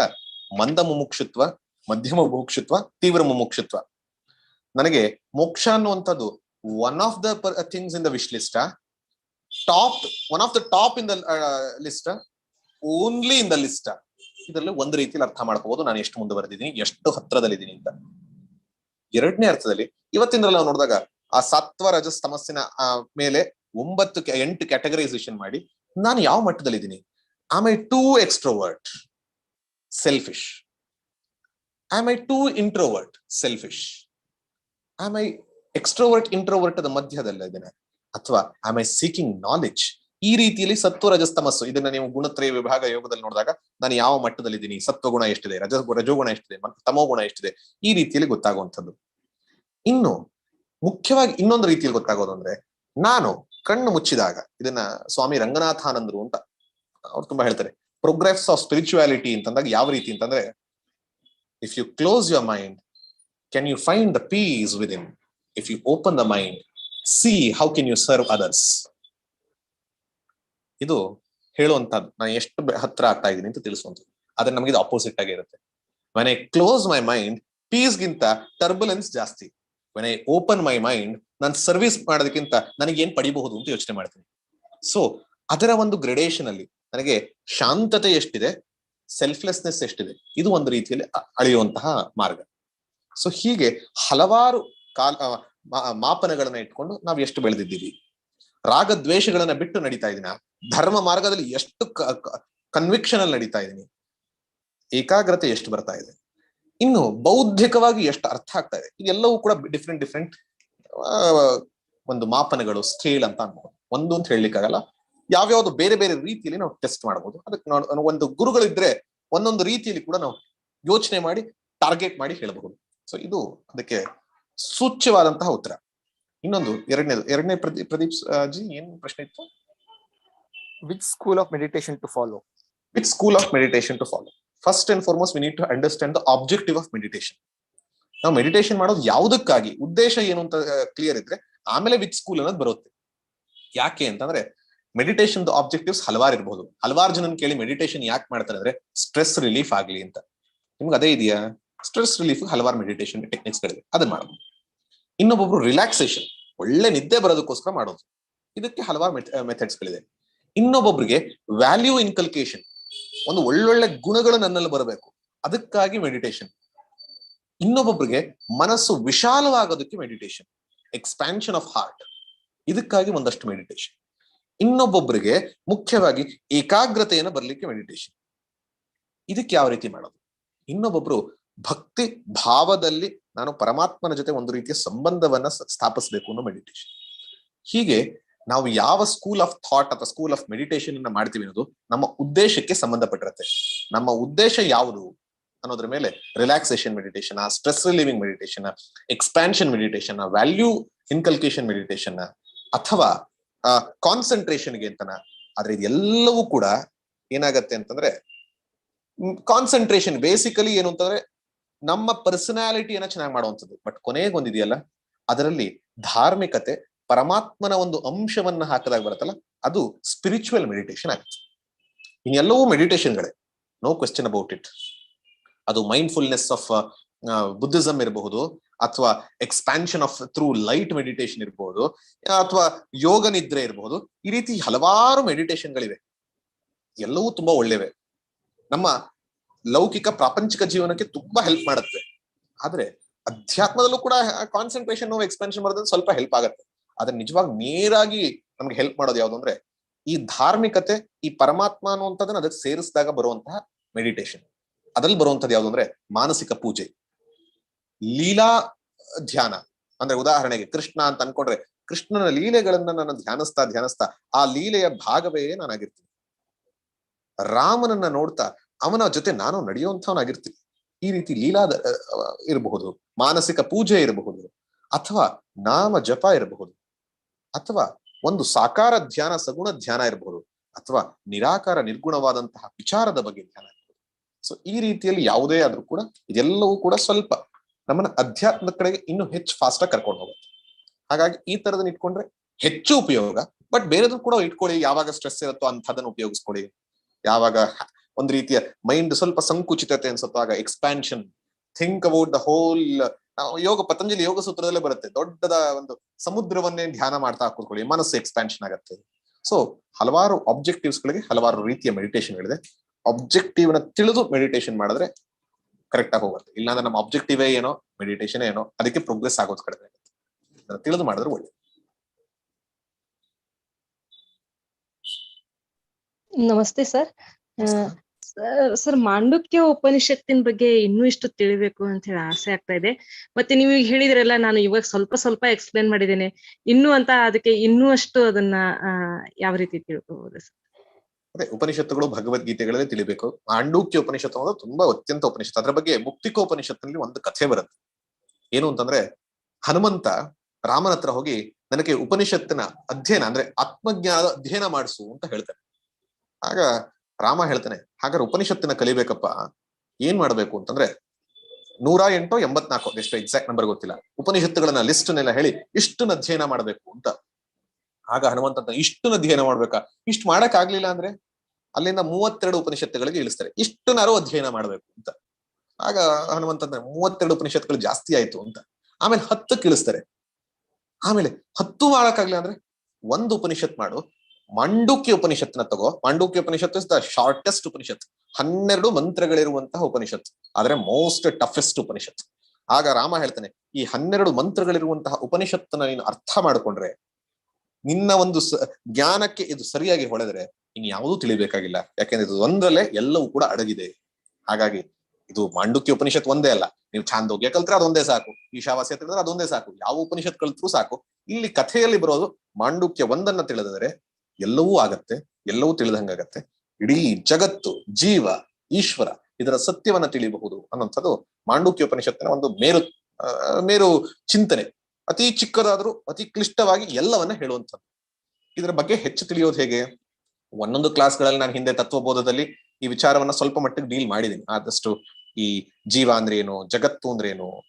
ಮಂದ ಮುಮುಕ್ಷುತ್ವ, ಮಧ್ಯಮ ಮುಮುಕ್ಷುತ್ವ, ತೀವ್ರ ಮುಮುಕ್ಷುತ್ವ. ನನಗೆ ಮೋಕ್ಷ ಅನ್ನುವಂಥದ್ದು one of the things in the wish list top one of the top in the list only in the list ಇದರಲ್ಲಿ ಒಂದು ರೀತಿಯಲ್ಲಿ ಅರ್ಥ ಮಾಡ್ಕೋಬಹುದು. ನಾನು ಎಷ್ಟು ಮುಂದುವರೆದಿದ್ದೀನಿ ಎಷ್ಟು ಹತ್ರದಲ್ಲಿದ್ದೀನಿ ಅಂತ. ಎರಡನೇ ಅರ್ಥದಲ್ಲಿ ಇವತ್ತಿನಲ್ಲಿ ನಾವು ನೋಡಿದಾಗ ಆ ಸತ್ವ ರಜಸ್ ತಮಸ್ಸಿನ ಮೇಲೆ ಒಂಬತ್ತು ಎಂಟು ಕ್ಯಾಟಗರೈಸೇಷನ್ ಮಾಡಿ ನಾನು ಯಾವ ಮಟ್ಟದಲ್ಲಿದ್ದೀನಿ am I too extrovert selfish I too introvert selfish am I extrovert introvert ಮಧ್ಯದಲ್ಲಿ ಇದ್ದೇನೆ. ಅಥವಾ ಐ ಸೀಕಿಂಗ್ ನಾಲೆಡ್ಜ್ ಈ ರೀತಿಯಲ್ಲಿ ಸತ್ವ ರಜಸ್ತಮಸ್ಸು. ಇದನ್ನ ನೀವು ಗುಣತ್ರಯ ವಿಭಾಗ ಯೋಗದಲ್ಲಿ ನೋಡಿದಾಗ ನಾನು ಯಾವ ಮಟ್ಟದಲ್ಲಿದ್ದೀನಿ? ಸತ್ವಗುಣ ಎಷ್ಟಿದೆ? ರಜ ರಜೋಗುಣ ಎಷ್ಟಿದೆ? ಮತ್ತು ತಮೋಗುಣ ಎಷ್ಟಿದೆ? ಈ ರೀತಿಯಲ್ಲಿ ಗೊತ್ತಾಗುವಂಥದ್ದು. ಇನ್ನು ಮುಖ್ಯವಾಗಿ ಇನ್ನೊಂದು ರೀತಿಯಲ್ಲಿ ಗೊತ್ತಾಗೋದು ಅಂದ್ರೆ ನಾನು ಕಣ್ಣು ಮುಚ್ಚಿದಾಗ ಇದನ್ನ ಸ್ವಾಮಿ ರಂಗನಾಥಾನಂದರು ಅಂತ ಅವ್ರು ತುಂಬಾ ಹೇಳ್ತಾರೆ. ಪ್ರೋಗ್ರೆಸ್ ಆಫ್ ಸ್ಪಿರಿಚುಯಾಲಿಟಿ ಅಂತಂದಾಗ ಯಾವ ರೀತಿ ಅಂತಂದ್ರೆ if you close your mind can you find the peace within if you open the mind see how can you serve others ಇದು ಹೇಳುವಂತದ್ದು ನಾನು ಎಷ್ಟು ಹತ್ರ ಆಗ್ತಾ ಇದ್ದೀನಿ ಅಂತ ತಿಳಿಸುವಂಥದ್ದು. ಆದ್ರೆ ನಮಗೆ ಇದು ಅಪೋಸಿಟ್ ಆಗಿ ಇರುತ್ತೆ. When I close my mind ಪೀಸ್ಗಿಂತ turbulence ಜಾಸ್ತಿ. When I open my mind ನಾನು ಸರ್ವಿಸ್ ಮಾಡೋದಕ್ಕಿಂತ ನನಗೆ ಏನ್ ಪಡಿಬಹುದು ಅಂತ ಯೋಚನೆ ಮಾಡ್ತೀನಿ. ಸೊ ಅದರ ಒಂದು ಗ್ರೆಡೇಷನ್ ಅಲ್ಲಿ ನನಗೆ ಶಾಂತತೆ ಎಷ್ಟಿದೆ? ಸೆಲ್ಫ್ಲೆಸ್ನೆಸ್ ಎಷ್ಟಿದೆ? ಇದು ಒಂದು ರೀತಿಯಲ್ಲಿ ಅಳೆಯುವಂತಹ ಮಾರ್ಗ. ಸೊ ಹೀಗೆ ಹಲವಾರು ಕಾಲ ಮಾಪನಗಳನ್ನ ಇಟ್ಕೊಂಡು ನಾವು ಎಷ್ಟು ಬೆಳೆದಿದ್ದೀವಿ? ರಾಗದ್ವೇಷಗಳನ್ನ ಬಿಟ್ಟು ನಡೀತಾ ಇದೀನ? ಧರ್ಮ ಮಾರ್ಗದಲ್ಲಿ ಎಷ್ಟು ಕನ್ವಿಕ್ಷನ್ ಅಲ್ಲಿ ನಡೀತಾ ಇದ್ದೀನಿ ಏಕಾಗ್ರತೆ ಎಷ್ಟು ಬರ್ತಾ ಇದೆ. ಇನ್ನು ಬೌದ್ಧಿಕವಾಗಿ ಎಷ್ಟು ಅರ್ಥ ಆಗ್ತಾ ಇದೆ. ಇದೆಲ್ಲವೂ ಕೂಡ ಡಿಫ್ರೆಂಟ್ ಡಿಫ್ರೆಂಟ್ ಒಂದು ಮಾಪನಗಳು ಸ್ಕೇಲ್ ಅಂತ ಅನ್ಬೋದು. ಒಂದು ಅಂತ ಹೇಳಲಿಕ್ಕಾಗಲ್ಲ. ಯಾವ್ಯಾವ್ದು ಬೇರೆ ಬೇರೆ ರೀತಿಯಲ್ಲಿ ನಾವು ಟೆಸ್ಟ್ ಮಾಡಬಹುದು ಅದಕ್ಕೆ ಒಂದು ಗುರುಗಳಿದ್ರೆ ಒಂದೊಂದು ರೀತಿಯಲ್ಲಿ ಕೂಡ ನಾವು ಯೋಚನೆ ಮಾಡಿ ಟಾರ್ಗೆಟ್ ಮಾಡಿ ಹೇಳಬಹುದು. ಸೊ ಇದು ಅದಕ್ಕೆ ಸೂಚ್ಯವಾದಂತಹ ಉತ್ತರ. ಇನ್ನೊಂದು, ಎರಡನೇದು, ಎರಡನೇ ಪ್ರದೀಪ್ ಪ್ರದೀಪ್ ಜಿ, ಏನ್ ಪ್ರಶ್ನೆ ಇತ್ತು? Which school of meditation to follow with school of meditation to follow first and foremost we need to understand the objective of meditation ನಾವು ಮೆಡಿಟೇಷನ್ ಮಾಡೋದು ಯಾವುದಕ್ಕಾಗಿ? ಉದ್ದೇಶ ಏನು ಅಂತ ಕ್ಲಿಯರ್ ಇದ್ರೆ, ಆಮೇಲೆ ವಿತ್ ಸ್ಕೂಲ್ ಅನ್ನೋದು ಬರುತ್ತೆ. ಯಾಕೆ ಅಂತಂದ್ರೆ ಮೆಡಿಟೇಷನ್ ಆಬ್ಜೆಕ್ಟಿವ್ಸ್ ಹಲವಾರು ಇರಬಹುದು ಹಲವಾರು ಜನನ್ ಕೇಳಿ ಮೆಡಿಟೇಷನ್ ಯಾಕೆ ಮಾಡ್ತಾರೆ ಅಂದ್ರೆ ಸ್ಟ್ರೆಸ್ ರಿಲೀಫ್ ಆಗ್ಲಿ ಅಂತ. ನಿಮ್ಗೆ ಅದೇ ಇದೆಯಾ? ಸ್ಟ್ರೆಸ್ ರಿಲೀಫ್ ಹಲವಾರು ಮೆಡಿಟೇಷನ್ ಟೆಕ್ನಿಕ್ಸ್ ಗಳಿವೆ. ಅದನ್ನ ಮಾಡಬಹುದು ಇನ್ನೊಬ್ಬೊಬ್ರು ರಿಲ್ಯಾಕ್ಸೇಷನ್ ಒಳ್ಳೆ ನಿದ್ದೆ ಬರೋದಕ್ಕೋಸ್ಕರ ಮಾಡೋದು. ಇದಕ್ಕೆ ಹಲವಾರು ಮೆಥಡ್ಸ್ ಗಳಿದೆ ಇನ್ನೊಬ್ಬೊಬ್ರಿಗೆ ವ್ಯಾಲ್ಯೂ ಇನ್ಕಲ್ಕೇಶನ್ ಒಂದು ಒಳ್ಳೊಳ್ಳೆ ಗುಣಗಳು ನನ್ನಲ್ಲಿ ಬರಬೇಕು. ಅದಕ್ಕಾಗಿ ಮೆಡಿಟೇಷನ್ ಇನ್ನೊಬ್ಬೊಬ್ರಿಗೆ ಮನಸ್ಸು ವಿಶಾಲವಾಗೋದಕ್ಕೆ ಮೆಡಿಟೇಷನ್ ಎಕ್ಸ್ಪ್ಯಾನ್ಷನ್ ಆಫ್ ಹಾರ್ಟ್ ಇದಕ್ಕಾಗಿ ಒಂದಷ್ಟು ಮೆಡಿಟೇಷನ್ ಇನ್ನೊಬ್ಬೊಬ್ರಿಗೆ ಮುಖ್ಯವಾಗಿ ಏಕಾಗ್ರತೆಯನ್ನು ಬರಲಿಕ್ಕೆ ಮೆಡಿಟೇಷನ್ ಇದಕ್ಕೆ ಯಾವ ರೀತಿ ಮಾಡೋದು? ಇನ್ನೊಬ್ಬೊಬ್ರು ಭಕ್ತಿ ಭಾವದಲ್ಲಿ ನಾನು ಪರಮಾತ್ಮನ ಜೊತೆ ಒಂದು ರೀತಿಯ ಸಂಬಂಧವನ್ನ ಸ್ಥಾಪಿಸಬೇಕು ಅನ್ನೋ ಮೆಡಿಟೇಷನ್ ಹೀಗೆ ನಾವು ಯಾವ ಸ್ಕೂಲ್ ಆಫ್ ಥಾಟ್ ಅಥವಾ ಸ್ಕೂಲ್ ಆಫ್ ಮೆಡಿಟೇಷನ್ ಅನ್ನ ಮಾಡ್ತೀವಿ ಅನ್ನೋದು ನಮ್ಮ ಉದ್ದೇಶಕ್ಕೆ ಸಂಬಂಧಪಟ್ಟಿರುತ್ತೆ. ನಮ್ಮ ಉದ್ದೇಶ ಯಾವುದು ಅನ್ನೋದ್ರ ಮೇಲೆ relaxation meditation stress relieving meditation expansion meditation value inculcation meditation ಅಥವಾ ಕಾನ್ಸಂಟ್ರೇಷನ್ಗೆ ಅಂತನ. ಆದ್ರೆ ಇದೆಲ್ಲವೂ ಕೂಡ ಏನಾಗತ್ತೆ ಅಂತಂದ್ರೆ ಕಾನ್ಸಂಟ್ರೇಷನ್ ಬೇಸಿಕಲಿ ಏನು ಅಂತಂದ್ರೆ ನಮ್ಮ ಪರ್ಸನಾಲಿಟಿಯನ್ನ ಚೆನ್ನಾಗಿ ಮಾಡುವಂಥದ್ದು. ಬಟ್ ಕೊನೆಗೊಂದಿದೆಯಲ್ಲ, ಅದರಲ್ಲಿ ಧಾರ್ಮಿಕತೆ ಪರಮಾತ್ಮನ ಒಂದು ಅಂಶವನ್ನ ಹಾಕದಾಗ ಬರುತ್ತಲ್ಲ, ಅದು ಸ್ಪಿರಿಚುವಲ್ ಮೆಡಿಟೇಷನ್ ಆಗುತ್ತೆ. ಇನ್ನೆಲ್ಲವೂ ಮೆಡಿಟೇಷನ್ಗಳೇ ನೋ ಕ್ವೆಶ್ಚನ್ ಅಬೌಟ್ ಇಟ್ ಅದು ಮೈಂಡ್ಫುಲ್ನೆಸ್ ಆಫ್ ಬುದ್ಧಿಸಮ್ ಇರಬಹುದು, ಅಥವಾ expansion of through light meditation ಇರಬಹುದು, ಅಥವಾ ಯೋಗ ನಿದ್ರೆ ಇರಬಹುದು, ಈ ರೀತಿ ಹಲವಾರು ಮೆಡಿಟೇಷನ್ಗಳಿವೆ ಎಲ್ಲವೂ ತುಂಬಾ ಒಳ್ಳೆವೆ. ನಮ್ಮ ಲೌಕಿಕ ಪ್ರಾಪಂಚಿಕ ಜೀವನಕ್ಕೆ ತುಂಬಾ ಹೆಲ್ಪ್ ಮಾಡುತ್ತೆ. ಆದ್ರೆ ಅಧ್ಯಾತ್ಮದಲ್ಲೂ ಕೂಡ ಕಾನ್ಸಂಟ್ರೇಷನ್ ಎಕ್ಸ್ಪೆನ್ಷನ್ ಮಾಡೋದು ಸ್ವಲ್ಪ ಹೆಲ್ಪ್ ಆಗುತ್ತೆ. ಆದ್ರೆ ನಿಜವಾಗಿ ನೇರಾಗಿ ನಮ್ಗೆ ಹೆಲ್ಪ್ ಮಾಡೋದು ಯಾವ್ದು ಅಂದ್ರೆ, ಈ ಧಾರ್ಮಿಕತೆ, ಈ ಪರಮಾತ್ಮ ಅನ್ನುವಂಥದ್ದನ್ನ ಅದಕ್ಕೆ ಸೇರಿಸಿದಾಗ ಬರುವಂತಹ ಮೆಡಿಟೇಷನ್ ಅದ್ರಲ್ಲಿ ಬರುವಂತದ್ದು ಯಾವ್ದು ಅಂದ್ರೆ, ಮಾನಸಿಕ ಪೂಜೆ. ಲೀಲಾ ಧ್ಯಾನ. ಅಂದ್ರೆ ಉದಾಹರಣೆಗೆ ಕೃಷ್ಣ ಅಂತ ಅನ್ಕೊಂಡ್ರೆ, ಕೃಷ್ಣನ ಲೀಲೆಗಳನ್ನ ನಾನು ಧ್ಯಾನಿಸ್ತಾ ಧ್ಯಾನಿಸ್ತಾ, ಆ ಲೀಲೆಯ ಭಾಗವೇ ನಾನಾಗಿರ್ತೀನಿ. ರಾಮನನ್ನ ನೋಡ್ತಾ ಅವನ ಜೊತೆ ನಾನು ನಡೆಯುವಂತವನಾಗಿರ್ತೀನಿ ಈ ರೀತಿ ಲೀಲಾ ಇರಬಹುದು. ಮಾನಸಿಕ ಪೂಜೆ ಇರಬಹುದು. ಅಥವಾ ನಾಮ ಜಪ ಇರಬಹುದು. ಅಥವಾ ಒಂದು ಸಾಕಾರ ಧ್ಯಾನ ಸಗುಣ ಧ್ಯಾನ ಇರಬಹುದು ಅಥವಾ ನಿರಾಕಾರ ನಿರ್ಗುಣವಾದಂತಹ ವಿಚಾರದ ಬಗ್ಗೆ ಧ್ಯಾನ ಇರಬಹುದು ಸೊ ಈ ರೀತಿಯಲ್ಲಿ ಯಾವುದೇ ಆದ್ರೂ ಕೂಡ ಇದೆಲ್ಲವೂ ಕೂಡ ಸ್ವಲ್ಪ ನಮ್ಮನ್ನ ಅಧ್ಯಾತ್ಮದ ಕಡೆಗೆ ಇನ್ನೂ ಹೆಚ್ಚು ಫಾಸ್ಟ್ ಆಗಿ ಕರ್ಕೊಂಡು ಹೋಗುತ್ತೆ. ಹಾಗಾಗಿ ಈ ತರದನ್ನ ಇಟ್ಕೊಂಡ್ರೆ ಹೆಚ್ಚು ಉಪಯೋಗ ಬಟ್ ಬೇರೆದು ಕೂಡ ಇಟ್ಕೊಳ್ಳಿ. ಯಾವಾಗ ಸ್ಟ್ರೆಸ್ ಇರುತ್ತೋ ಅಂಥದನ್ನ ಉಪಯೋಗಿಸ್ಕೊಳ್ಳಿ. ಯಾವಾಗ ಒಂದು ರೀತಿಯ ಮೈಂಡ್ ಸ್ವಲ್ಪ ಸಂಕುಚಿತತೆ ಅನ್ಸುತ್ತೋ ಆಗ expansion think about the whole ಯೋಗ ಪತಂಜಲಿ ಯೋಗ ಸೂತ್ರದಲ್ಲೇ ಬರುತ್ತೆ. ದೊಡ್ಡದ ಒಂದು ಸಮುದ್ರವನ್ನೇ ಧ್ಯಾನ ಮಾಡ್ತಾ ಕೂತ್ಕೊಳ್ಳಿ. ಮನಸ್ಸು ಎಕ್ಸ್ಪ್ಯಾನ್ಷನ್ ಆಗುತ್ತೆ. ಸೊ ಹಲವಾರು ಆಬ್ಜೆಕ್ಟಿವ್ಸ್ ಗಳಿಗೆ ಹಲವಾರು ರೀತಿಯ ಮೆಡಿಟೇಷನ್ ಗಳಿದೆ. ಆಬ್ಜೆಕ್ಟಿವ್ನ ತಿಳಿದು ಮೆಡಿಟೇಷನ್ ಮಾಡಿದ್ರೆ ಕರೆಕ್ಟ್ ಆಗಿ ಹೋಗುತ್ತೆ. ಇಲ್ಲಾಂದ್ರೆ ನಮ್ಮ ಆಬ್ಜೆಕ್ಟಿವ್ ಏನೋ ಮೆಡಿಟೇಷನ್ ಏನೋ ಅದಕ್ಕೆ ಪ್ರೋಗ್ರೆಸ್ ಆಗೋದು ಕಡಿಮೆ ಆಗುತ್ತೆ. ತಿಳಿದು ಮಾಡಿದ್ರೆ ಒಳ್ಳೆ ನಮಸ್ತೆ ಸರ್. ಸರ್ ಮಾಂಡುಕ್ಯ ಉಪನಿಷತ್ತಿನ ಬಗ್ಗೆ ಇನ್ನೂ ಇಷ್ಟು ತಿಳಿಬೇಕು ಅಂತ ಹೇಳಿ ಆಸೆ ಆಗ್ತಾ ಇದೆ. ಮತ್ತೆ ನೀವು ಈಗ ಹೇಳಿದ್ರಲ್ಲ, ನಾನು ಇವಾಗ ಸ್ವಲ್ಪ ಸ್ವಲ್ಪ ಎಕ್ಸ್ಪ್ಲೇನ್ ಮಾಡಿದ್ದೇನೆ. ಇನ್ನೂ ಅಂತ ಅದಕ್ಕೆ ಇನ್ನೂ ಅಷ್ಟು ಅದನ್ನ ಯಾವ ರೀತಿ ತಿಳ್ಕೋಬಹುದು ಅದೇ, ಉಪನಿಷತ್ತುಗಳು ಭಗವದ್ಗೀತೆಗಳಲ್ಲಿ ತಿಳಿಬೇಕು. ಮಾಂಡೂಕ್ಯ ಉಪನಿಷತ್ತು ಅನ್ನೋದು ತುಂಬಾ ಅತ್ಯಂತ ಉಪನಿಷತ್ತು. ಅದ್ರ ಬಗ್ಗೆ ಮುಕ್ತಿಕೋಪನಿಷತ್ತಿನಲ್ಲಿ ಒಂದು ಕಥೆ ಬರುತ್ತೆ. ಏನು ಅಂತಂದ್ರೆ, ಹನುಮಂತ ರಾಮನ ಹತ್ರ ಹೋಗಿ ನನಗೆ ಉಪನಿಷತ್ತಿನ ಅಧ್ಯಯನ ಅಂದ್ರೆ ಆತ್ಮಜ್ಞಾನದ ಅಧ್ಯಯನ ಮಾಡಿಸು ಅಂತ ಹೇಳ್ತಾರೆ ಆಗ ರಾಮ ಹೇಳ್ತಾನೆ, ಹಾಗಾದ್ರೆ ಉಪನಿಷತ್ತಿನ ಕಲಿಬೇಕಪ್ಪ, ಏನ್ ಮಾಡ್ಬೇಕು ಅಂತಂದ್ರೆ ನೂರ ಎಂಟೋ ಎಂಬತ್ನಾಲ್ಕು ಎಷ್ಟು ಎಕ್ಸಾಕ್ಟ್ ನಂಬರ್ ಗೊತ್ತಿಲ್ಲ, ಉಪನಿಷತ್ತುಗಳನ್ನ ಲಿಸ್ಟ್ ನೆಲ್ಲ ಹೇಳಿ ಇಷ್ಟನ್ನ ಅಧ್ಯಯನ ಮಾಡ್ಬೇಕು ಅಂತ. ಆಗ ಹನುಮಂತ ಇಷ್ಟನ್ನ ಅಧ್ಯಯನ ಮಾಡ್ಬೇಕಾ? ಇಷ್ಟು ಮಾಡಕ್ ಆಗ್ಲಿಲ್ಲ ಅಂದ್ರೆ ಅಲ್ಲಿಂದ ಮೂವತ್ತೆರಡು ಉಪನಿಷತ್ತುಗಳಿಗೆ ಇಳಿಸ್ತಾರೆ ಇಷ್ಟನಾರು ಅಧ್ಯಯನ ಮಾಡ್ಬೇಕು ಅಂತ. ಆಗ ಹನುಮಂತ ಮೂವತ್ತೆರಡು ಉಪನಿಷತ್ಗಳು ಜಾಸ್ತಿ ಆಯ್ತು ಅಂತ. ಆಮೇಲೆ ಹತ್ತಕ್ಕೆ ಇಳಿಸ್ತಾರೆ. ಆಮೇಲೆ ಹತ್ತು ಮಾಡಕ್ಕಾಗ್ಲಿಲ್ಲ ಅಂದ್ರೆ ಒಂದು ಉಪನಿಷತ್ ಮಾಡು ಮಾಂಡುಕ್ಯ ಉಪನಿಷತ್ನ ತಗೋ. Mandukya Upanishad is the shortest Upanishad ಹನ್ನೆರಡು ಮಂತ್ರಗಳಿರುವಂತಹ ಉಪನಿಷತ್ ಆದ್ರೆ ಮೋಸ್ಟ್ ಟಫೆಸ್ಟ್ ಉಪನಿಷತ್ ಆಗ ರಾಮ ಹೇಳ್ತಾನೆ, ಈ ಹನ್ನೆರಡು ಮಂತ್ರಗಳಿರುವಂತಹ ಉಪನಿಷತ್ತನ್ನ ನೀನು ಅರ್ಥ ಮಾಡ್ಕೊಂಡ್ರೆ, ನಿನ್ನ ಒಂದು ಜ್ಞಾನಕ್ಕೆ ಇದು ಸರಿಯಾಗಿ ಹೊಳೆದ್ರೆ ಇನ್ ಯಾವುದೂ ತಿಳಿಬೇಕಾಗಿಲ್ಲ. ಯಾಕೆಂದ್ರೆ ಇದು ಒಂದರಲ್ಲೇ ಎಲ್ಲವೂ ಕೂಡ ಅಡಗಿದೆ. ಹಾಗಾಗಿ ಇದು ಮಾಂಡುಕ್ಯ ಉಪನಿಷತ್ ಒಂದೇ ಅಲ್ಲ. ನೀವು ಛಾಂದೋಗ್ಯ ಕಲ್ತ್ರೆ ಅದೊಂದೇ ಸಾಕು. ಈಶಾವಾಸ್ಯ ತಿಳಿದ್ರೆ ಅದೊಂದೇ ಸಾಕು. ಯಾವ ಉಪನಿಷತ್ ಕಲ್ತ್ರು ಸಾಕು. ಇಲ್ಲಿ ಕಥೆಯಲ್ಲಿ ಬರೋದು ಮಾಂಡುಕ್ಯ ಒಂದನ್ನ ತಿಳಿದರೆ ಎಲ್ಲವೂ ಆಗತ್ತೆ, ಎಲ್ಲವೂ ತಿಳಿದಂಗಾಗತ್ತೆ ಇಡೀ ಜಗತ್ತು, ಜೀವ, ಈಶ್ವರ ಇದರ ಸತ್ಯವನ್ನ ತಿಳಿಯಬಹುದು ಅನ್ನೋಂಥದ್ದು ಮಾಂಡೂಕ್ಯ ಉಪನಿಷತ್ತಿನ ಒಂದು ಮೇರು ಮೇರು ಚಿಂತನೆ. ಅತಿ ಚಿಕ್ಕದಾದರೂ ಅತಿ ಕ್ಲಿಷ್ಟವಾಗಿ ಎಲ್ಲವನ್ನ ಹೇಳುವಂಥದ್ದು. ಇದರ ಬಗ್ಗೆ ಹೆಚ್ಚು ತಿಳಿಯೋದು ಹೇಗೆ? ಒಂದೊಂದು ಕ್ಲಾಸ್ಗಳಲ್ಲಿ ನಾನು ಹಿಂದೆ ತತ್ವಬೋಧದಲ್ಲಿ ಈ ವಿಚಾರವನ್ನ ಸ್ವಲ್ಪ ಮಟ್ಟಿಗೆ ಡೀಲ್ ಮಾಡಿದ್ದೀನಿ. ಆದಷ್ಟು ಈ ಜೀವ ಅಂದ್ರೆ ಏನು ಜಗತ್ತು ಅಂದ್ರೆ ಏನು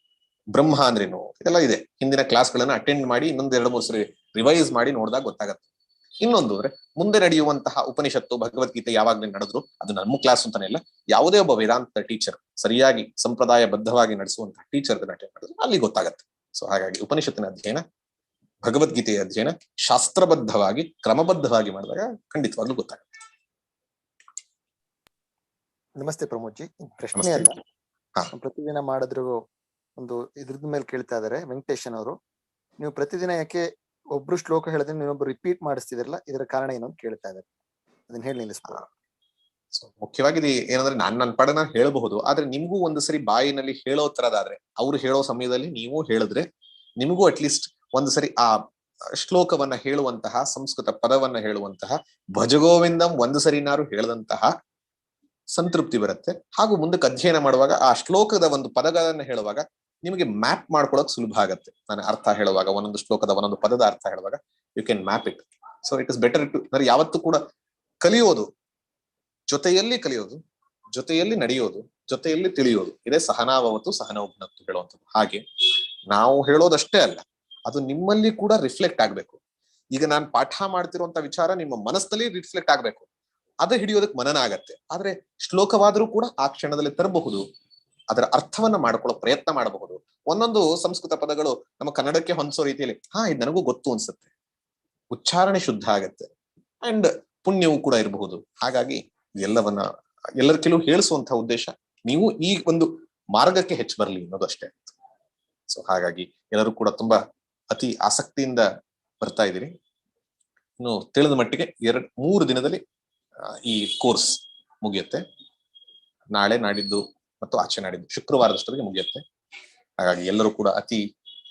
ಬ್ರಹ್ಮ ಅಂದ್ರೇನು ಇದೆಲ್ಲ ಇದೆ. ಹಿಂದಿನ ಕ್ಲಾಸ್ಗಳನ್ನ ಅಟೆಂಡ್ ಮಾಡಿ ಇನ್ನೊಂದ್ ಎರಡು ಮೂರು ಸರಿ ರಿವೈಸ್ ಮಾಡಿ ನೋಡಿದಾಗ ಗೊತ್ತಾಗತ್ತೆ. ಇನ್ನೊಂದು ಅಂದ್ರೆ ಮುಂದೆ ನಡೆಯುವಂತಹ ಉಪನಿಷತ್ತು ಭಗವದ್ಗೀತೆ ಯಾವಾಗ್ಲೂ ನಡೆದ್ರು ಅದು ನಮ್ಮ ಕ್ಲಾಸ್ ಅಂತಾನೆ ಇಲ್ಲ ಯಾವುದೇ ಒಬ್ಬ ವೇದಾಂತ ಟೀಚರ್ ಸರಿಯಾಗಿ ಸಂಪ್ರದಾಯ ಬದ್ಧವಾಗಿ ನಡೆಸುವಂತಹ ಟೀಚರ್ ನಾಟ್ಯ ಮಾಡಿದ್ರು ಅಲ್ಲಿ ಗೊತ್ತಾಗತ್ತೆ. ಸೊ ಹಾಗಾಗಿ ಉಪನಿಷತ್ತಿನ ಅಧ್ಯಯನ ಭಗವದ್ಗೀತೆಯ ಅಧ್ಯಯನ ಶಾಸ್ತ್ರಬದ್ಧವಾಗಿ ಕ್ರಮಬದ್ಧವಾಗಿ ಮಾಡಿದಾಗ ಖಂಡಿತವಾಗ್ಲೂ ಗೊತ್ತಾಗುತ್ತೆ. ನಮಸ್ತೆ ಪ್ರಮೋದ್ ಜಿ ಪ್ರಶ್ನೆ. ಅಲ್ಲ? ಹಾ. ಪ್ರತಿದಿನ ಮಾಡಿದ್ರು ಒಂದು ಇದ್ರದ್ ಮೇಲೆ ಕೇಳ್ತಾ ಇದಾರೆ ವೆಂಕಟೇಶನ್ ಅವರು. ನೀವು ಪ್ರತಿದಿನ ಯಾಕೆ ಒಬ್ರು ಶ್ಲೋಕ ಹೇಳಿದ್ರೆ ನೀವೊಬ್ರು ರಿಪೀಟ್ ಮಾಡಿಸ್ತಿದಿರಲ್ಲ, ಇದರ ಕಾರಣ ಏನು ಕೇಳ್ತಾ ಇದ್ದಾರೆ. ಅದನ್ನ ಹೇಳಿ ನಿಲ್ಲಿಸ್ಬೋದು. ಮುಖ್ಯವಾಗಿ ಇದು ಏನಂದ್ರೆ ನಾನ್ ನನ್ನ ಪಡ ನಾನು ಹೇಳಬಹುದು, ಆದ್ರೆ ನಿಮ್ಗೂ ಒಂದು ಸರಿ ಬಾಯಿನಲ್ಲಿ ಹೇಳೋ ತರದಾದ್ರೆ ಅವ್ರು ಹೇಳೋ ಸಮಯದಲ್ಲಿ ನೀವು ಹೇಳಿದ್ರೆ ನಿಮಗೂ ಅಟ್ಲೀಸ್ಟ್ ಒಂದು ಸರಿ ಆ ಶ್ಲೋಕವನ್ನ ಹೇಳುವಂತಹ, ಸಂಸ್ಕೃತ ಪದವನ್ನ ಹೇಳುವಂತಹ, ಭಜಗೋವಿಂದಂ ಒಂದು ಸರಿನಾರು ಹೇಳದಂತಹ ಸಂತೃಪ್ತಿ ಬರುತ್ತೆ. ಹಾಗೂ ಮುಂದಕ್ಕೆ ಅಧ್ಯಯನ ಮಾಡುವಾಗ ಆ ಶ್ಲೋಕದ ಒಂದು ಪದಗಳನ್ನ ಹೇಳುವಾಗ ನಿಮಗೆ ಮ್ಯಾಪ್ ಮಾಡ್ಕೊಳಕ್ ಸುಲಭ ಆಗುತ್ತೆ. ನಾನು ಅರ್ಥ ಹೇಳುವಾಗ, ಒಂದೊಂದು ಶ್ಲೋಕದ ಒಂದೊಂದು ಪದದ ಅರ್ಥ ಹೇಳುವಾಗ you can map it so it is better to ಯಾವತ್ತೂ ಕೂಡ ಕಲಿಯೋದು, ಜೊತೆಯಲ್ಲಿ ಕಲಿಯೋದು, ಜೊತೆಯಲ್ಲಿ ನಡೆಯೋದು, ಜೊತೆಯಲ್ಲಿ ತಿಳಿಯೋದು, ಇದೇ ಸಹನಾವವತ್ತು ಸಹನೋಭನತ್ತು ಹೇಳುವಂಥದ್ದು. ಹಾಗೆ ನಾವು ಹೇಳೋದಷ್ಟೇ ಅಲ್ಲ, ಅದು ನಿಮ್ಮಲ್ಲಿ ಕೂಡ ರಿಫ್ಲೆಕ್ಟ್ ಆಗ್ಬೇಕು. ಈಗ ನಾನು ಪಾಠ ಮಾಡ್ತಿರುವಂತ ವಿಚಾರ ನಿಮ್ಮ ಮನಸ್ಸಲ್ಲಿ ರಿಫ್ಲೆಕ್ಟ್ ಆಗ್ಬೇಕು. ಅದು ಹಿಡಿಯೋದಕ್ಕೆ ಮನನ ಆಗತ್ತೆ ಆದ್ರೆ ಶ್ಲೋಕವಾದರೂ ಕೂಡ ಆ ಕ್ಷಣದಲ್ಲಿ ತರಬಹುದು. ಅದರ ಅರ್ಥವನ್ನ ಮಾಡ್ಕೊಳ್ಳೋ ಪ್ರಯತ್ನ ಮಾಡಬಹುದು. ಒಂದೊಂದು ಸಂಸ್ಕೃತ ಪದಗಳು ನಮ್ಮ ಕನ್ನಡಕ್ಕೆ ಹೊಂದಿಸೋ ರೀತಿಯಲ್ಲಿ, ಹಾ, ಇದು ನನಗೂ ಗೊತ್ತು ಅನ್ಸುತ್ತೆ. ಉಚ್ಚಾರಣೆ ಶುದ್ಧ ಆಗತ್ತೆ. ಅಂಡ್ ಪುಣ್ಯವೂ ಕೂಡ ಇರಬಹುದು. ಹಾಗಾಗಿ ಎಲ್ಲವನ್ನ ಎಲ್ಲರ ಕೆಲವು ಹೇಳಿಸುವಂತಹ ಉದ್ದೇಶ, ನೀವು ಈ ಒಂದು ಮಾರ್ಗಕ್ಕೆ ಹೆಚ್ಚು ಬರಲಿ ಅನ್ನೋದು ಅಷ್ಟೇ. ಸೊ ಹಾಗಾಗಿ ಎಲ್ಲರೂ ಕೂಡ ತುಂಬಾ ಅತಿ ಆಸಕ್ತಿಯಿಂದ ಬರ್ತಾ ಇದ್ದೀರಿ. ಇನ್ನು ತಿಳಿದ ಮಟ್ಟಿಗೆ ಎರಡ್, ಮೂರು ದಿನದಲ್ಲಿ ಈ ಕೋರ್ಸ್ ಮುಗಿಯುತ್ತೆ. ನಾಳೆ ನಾಡಿದ್ದು ಮತ್ತು ಆಚೆ ನಾಡಿದ್ದು. ಶುಕ್ರವಾರದಷ್ಟೊತ್ತಿಗೆ ಮುಗಿಯುತ್ತೆ. ಹಾಗಾಗಿ ಎಲ್ಲರೂ ಕೂಡ ಅತಿ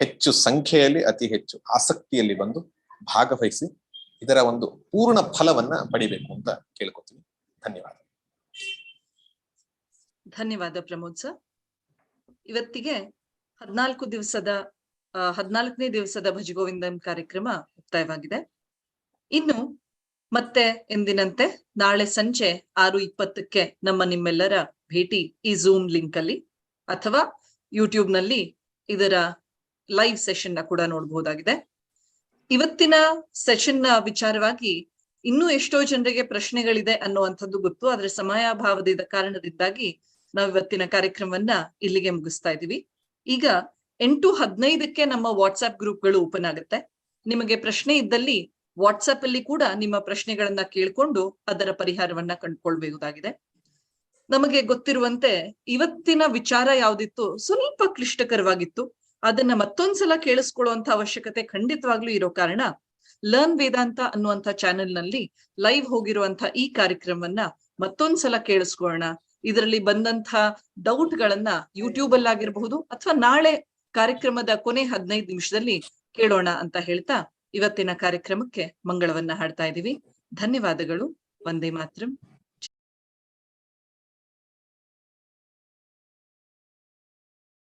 ಹೆಚ್ಚು ಸಂಖ್ಯೆಯಲ್ಲಿ, ಅತಿ ಹೆಚ್ಚು ಆಸಕ್ತಿಯಲ್ಲಿ ಬಂದು ಭಾಗವಹಿಸಿ ಇದರ ಒಂದು ಪೂರ್ಣ ಫಲವನ್ನ ಪಡಿಬೇಕು ಅಂತ ಕೇಳ್ಕೊತೀನಿ. ಧನ್ಯವಾದ. ಧನ್ಯವಾದ ಪ್ರಮೋದ್ ಸರ್. ಇವತ್ತಿಗೆ ಹದ್ನಾಲ್ಕು ದಿವಸದ ಹದ್ನಾಲ್ಕನೇ ದಿವಸದ ಭಜಗೋವಿಂದಂ ಕಾರ್ಯಕ್ರಮ ಮುಕ್ತಾಯವಾಗಿದೆ. ಇನ್ನು ಮತ್ತೆ ಎಂದಿನಂತೆ ನಾಳೆ ಸಂಜೆ ಆರು ಇಪ್ಪತ್ತಕ್ಕೆ ನಮ್ಮ ನಿಮ್ಮೆಲ್ಲರ ಭೇಟಿ ಈ ಝೂಮ್ ಲಿಂಕ್ ಅಲ್ಲಿ ಅಥವಾ ಯೂಟ್ಯೂಬ್ನಲ್ಲಿ ಇದರ ಲೈವ್ ಸೆಷನ್ನ ಕೂಡ ನೋಡಬಹುದಾಗಿದೆ. ಇವತ್ತಿನ ಸೆಷನ್ನ ವಿಚಾರವಾಗಿ ಇನ್ನೂ ಎಷ್ಟೋ ಜನರಿಗೆ ಪ್ರಶ್ನೆಗಳಿದೆ ಅನ್ನುವಂಥದ್ದು ಗೊತ್ತು, ಆದ್ರೆ ಸಮಯಾಭಾವದ ಕಾರಣದಿಂದಾಗಿ ನಾವು ಇವತ್ತಿನ ಕಾರ್ಯಕ್ರಮವನ್ನ ಇಲ್ಲಿಗೆ ಮುಗಿಸ್ತಾ ಇದೀವಿ ಈಗ ಎಂಟು ಹದಿನೈದಕ್ಕೆ ನಮ್ಮ ವಾಟ್ಸ್ಆಪ್ ಗ್ರೂಪ್ಗಳು ಓಪನ್ ಆಗುತ್ತೆ. ನಿಮಗೆ ಪ್ರಶ್ನೆ ಇದ್ದಲ್ಲಿ ವಾಟ್ಸ್ಆಪ್ ಅಲ್ಲಿ ಕೂಡ ನಿಮ್ಮ ಪ್ರಶ್ನೆಗಳನ್ನ ಕೇಳ್ಕೊಂಡು ಅದರ ಪರಿಹಾರವನ್ನ ಕಂಡುಕೊಳ್ಬಹುದಾಗಿದೆ. ನಮಗೆ ಗೊತ್ತಿರುವಂತೆ ಇವತ್ತಿನ ವಿಚಾರ ಯಾವ್ದಿತ್ತು? ಸ್ವಲ್ಪ ಕ್ಲಿಷ್ಟಕರವಾಗಿತ್ತು. ಅದನ್ನ ಮತ್ತೊಂದ್ಸಲ ಕೇಳಿಸ್ಕೊಳ್ಳುವಂತ ಅವಶ್ಯಕತೆ ಖಂಡಿತವಾಗ್ಲೂ ಇರೋ ಕಾರಣ ಲರ್ನ್ ವೇದಾಂತ ಅನ್ನುವಂತ ಚಾನೆಲ್ನಲ್ಲಿ ಲೈವ್ ಹೋಗಿರುವಂತ ಈ ಕಾರ್ಯಕ್ರಮವನ್ನ ಮತ್ತೊಂದ್ಸಲ ಕೇಳಿಸ್ಕೊಳ್ಳೋಣ. ಇದರಲ್ಲಿ ಬಂದಂತ ಡೌಟ್ ಗಳನ್ನ ಯೂಟ್ಯೂಬ್ ಅಲ್ಲಾಗಿರಬಹುದು ಅಥವಾ ನಾಳೆ ಕಾರ್ಯಕ್ರಮದ ಕೊನೆ ಹದಿನೈದು ನಿಮಿಷದಲ್ಲಿ ಕೇಳೋಣ ಅಂತ ಹೇಳ್ತಾ ಇವತ್ತಿನ ಕಾರ್ಯಕ್ರಮಕ್ಕೆ ಮಂಗಳವನ್ನ ಹಾಡ್ತಾ ಇದೀವಿ ಧನ್ಯವಾದಗಳು. ವಂದೇ ಮಾತರಂ.